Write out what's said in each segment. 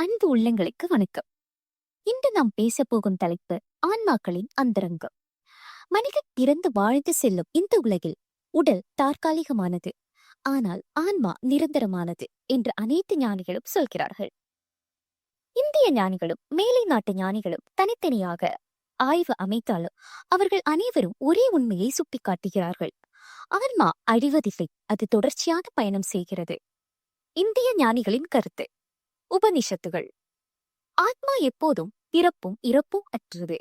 அன்பு உள்ளங்களுக்கு வணக்கம். இன்று நாம் பேசப் போகும் தலைப்பு ஆன்மாக்களின் அந்தரங்கம். மனிதன் பிறந்து வாழ்ந்து செல்லும் இந்த உலகில் உடல் தற்காலிகமானது ஆனால் ஆன்மா நிரந்தரமானது என்று அனைத்து ஞானிகளும் சொல்கிறார்கள். இந்திய ஞானிகளும் மேலை நாட்டு ஞானிகளும் தனித்தனியாக ஆய்வு அமைத்தாலும் அவர்கள் அனைவரும் ஒரே உண்மையை சுட்டிக்காட்டுகிறார்கள். ஆன்மா அழிவதில்லை அது தொடர்ச்சியான பயணம் செய்கிறது. இந்திய ஞானிகளின் கருத்து. உபனிஷத்துகள். ஆத்மா எப்போதும் பிறப்பும் இறப்பும் அற்றது.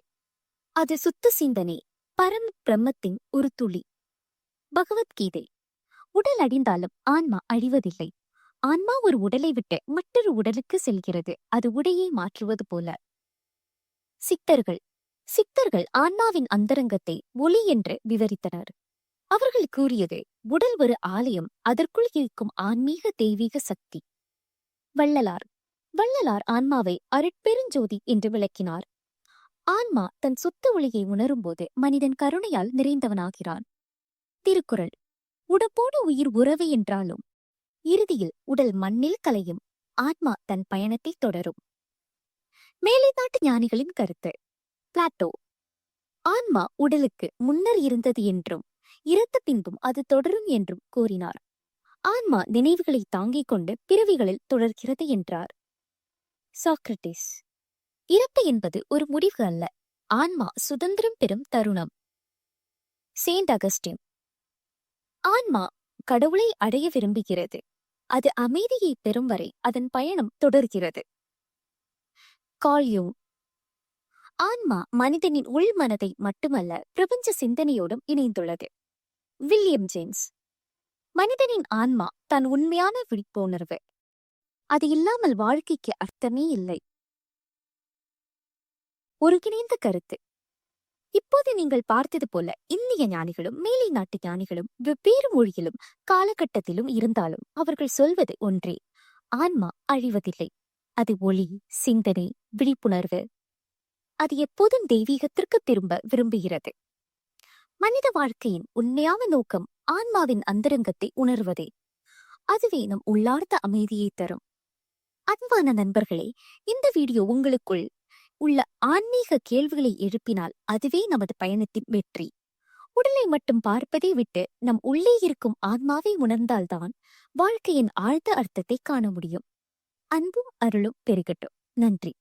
அது சுத்த சிந்தனை பரம் பிரம்மத்தின் ஒரு துளி. பகவத்கீதை. உடல் அடிந்தாலும் ஆன்மா அழிவதில்லை. ஆன்மா ஒரு உடலை விட்டு மற்றொரு உடலுக்கு செல்கிறது. அது உடையை மாற்றுவது போல. சித்தர்கள். சித்தர்கள் ஆன்மாவின் அந்தரங்கத்தை ஒளி என்று விவரித்தனர். அவர்கள் கூறியது உடல் ஒரு ஆலயம் அதற்குள் இருக்கும் ஆன்மீக தெய்வீக சக்தி. வள்ளலார். வள்ளலார் ஆன்மாவை அருட்பெருஞ்சோதி என்று விளக்கினார். ஆன்மா தன் சுத்த ஒளியை உணரும்போது மனிதன் கருணையால் நிறைந்தவனாகிறான். திருக்குறள். உடப்போடு உயிர் உறவு என்றாலும் இறுதியில் உடல் மண்ணில் கலையும் ஆன்மா தன் பயணத்தை தொடரும். மேலை நாட்டு ஞானிகளின் கருத்து. பிளாட்டோ. ஆன்மா உடலுக்கு முன்னர் இருந்தது என்றும் இறந்த பின்பும் அது தொடரும் என்றும் கூறினார். ஆன்மா நினைவுகளை தாங்கிக் கொண்டு பிறவிகளில் தொடர்கிறது என்றார். சாக்ரட்டிஸ். இறப்பு என்பது ஒரு முடிவு அல்ல. ஆன்மா சுதந்திரம் பெறும் தருணம். Saint Augustine. ஆன்மா கடவுளை அடைய விரும்புகிறது. அது அமைதியை பெறும் வரை அதன் பயணம் தொடர்கிறது. கால்யூங் ஆன்மா மனிதனின் உள் மனதை மட்டுமல்ல பிரபஞ்ச சிந்தனையோடும் இணைந்துள்ளது. William James. மனிதனின் ஆன்மா தன் உண்மையான விழிப்புணர்வு. அது இல்லாமல் வாழ்க்கைக்கு அர்த்தமே இல்லை. ஒருங்கிணைந்த கருத்து. இப்போது நீங்கள் பார்த்தது போல இந்திய ஞானிகளும் மேலை நாட்டு ஞானிகளும் வெவ்வேறு மொழியிலும் காலகட்டத்திலும் இருந்தாலும் அவர்கள் சொல்வது ஒன்றே. ஆன்மா அழிவதில்லை. அது ஒளி சிந்தனை விழிப்புணர்வு. அது எப்போதும் தெய்வீகத்திற்கு திரும்ப விரும்புகிறது. மனித வாழ்க்கையின் உண்மையான நோக்கம் ஆன்மாவின் அந்தரங்கத்தை உணர்வதே. அதுவே நம் உள்ளார்ந்த அமைதியை தரும். அன்பான நண்பர்களே இந்த வீடியோ உங்களுக்குள் உள்ள ஆன்மீக கேள்விகளை எழுப்பினால் அதுவே நமது பயணத்தின் வெற்றி. உடலை மட்டும் பார்ப்பதை விட்டு நம் உள்ளே இருக்கும் ஆன்மாவை உணர்ந்தால்தான் வாழ்க்கையின் ஆழ்ந்த அர்த்தத்தை காண முடியும். அன்பும் அருளும் பெருகட்டும். நன்றி.